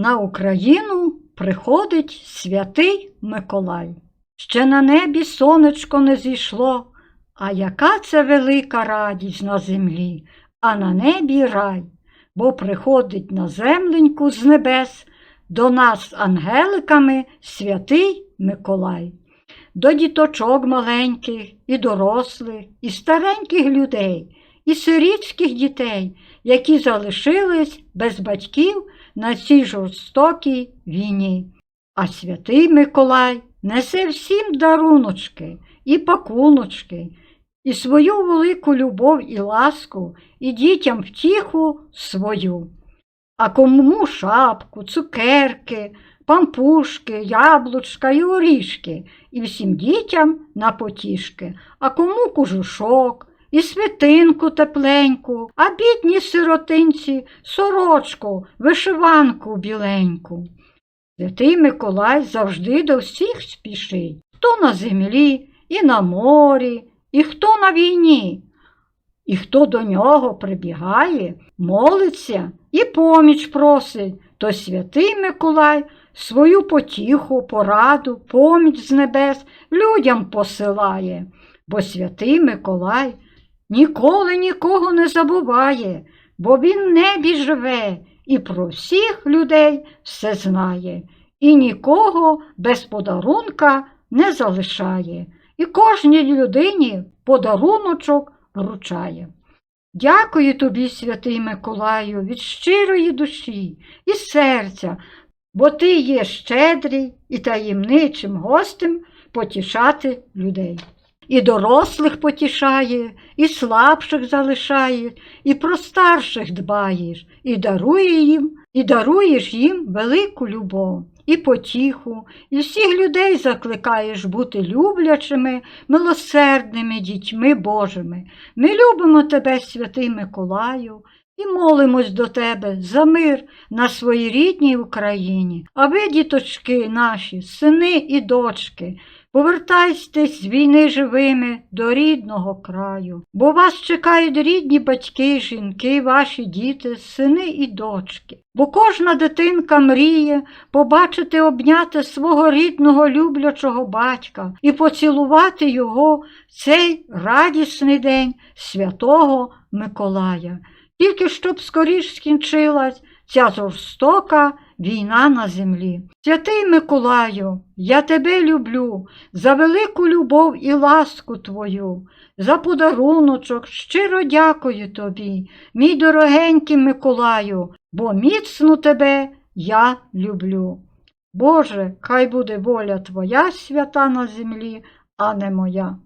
На Україну приходить святий Миколай. Ще на небі сонечко не зійшло, а яка це велика радість на землі, а на небі рай, бо приходить на земленьку з небес до нас ангеликами святий Миколай. До діточок маленьких, і дорослих, і стареньких людей, і сирітських дітей, які залишились без батьків на цій жорстокій війні. А святий Миколай несе всім даруночки і пакуночки, і свою велику любов і ласку, і дітям втіху свою. А кому шапку, цукерки, пампушки, яблучка і орішки, і всім дітям на потішки, а кому кожушок, і свитинку тепленьку, а бідні сиротинці сорочку, вишиванку біленьку. Святий Миколай завжди до всіх спішить, хто на землі, і на морі, і хто на війні. І хто до нього прибігає, молиться і поміч просить, то святий Миколай свою потіху, пораду, поміч з небес людям посилає, бо святий Миколай ніколи нікого не забуває, бо він в небі живе і про всіх людей все знає, і нікого без подарунка не залишає, і кожній людині подаруночок вручає. Дякую тобі, святий Миколаю, від щирої душі і серця, бо ти є щедрий і таємничим гостем потішати людей. І дорослих потішає, і слабших залишає, і про старших дбаєш, і дарує їм, і даруєш їм велику любов, і потіху, і всіх людей закликаєш бути люблячими, милосердними дітьми Божими. Ми любимо тебе, святий Миколаю, і молимось до тебе за мир на своїй рідній Україні. А ви, діточки наші, сини і дочки, повертайтесь з війни живими до рідного краю, бо вас чекають рідні батьки, жінки, ваші діти, сини і дочки. Бо кожна дитинка мріє побачити обняти свого рідного люблячого батька і поцілувати його в цей радісний день святого Миколая. Тільки щоб скоріш скінчилась ця жорстока війна на землі. Святий Миколаю, я тебе люблю за велику любов і ласку твою, за подаруночок щиро дякую тобі, мій дорогенький Миколаю, бо міцно тебе я люблю. Боже, хай буде воля Твоя свята на землі, а не моя.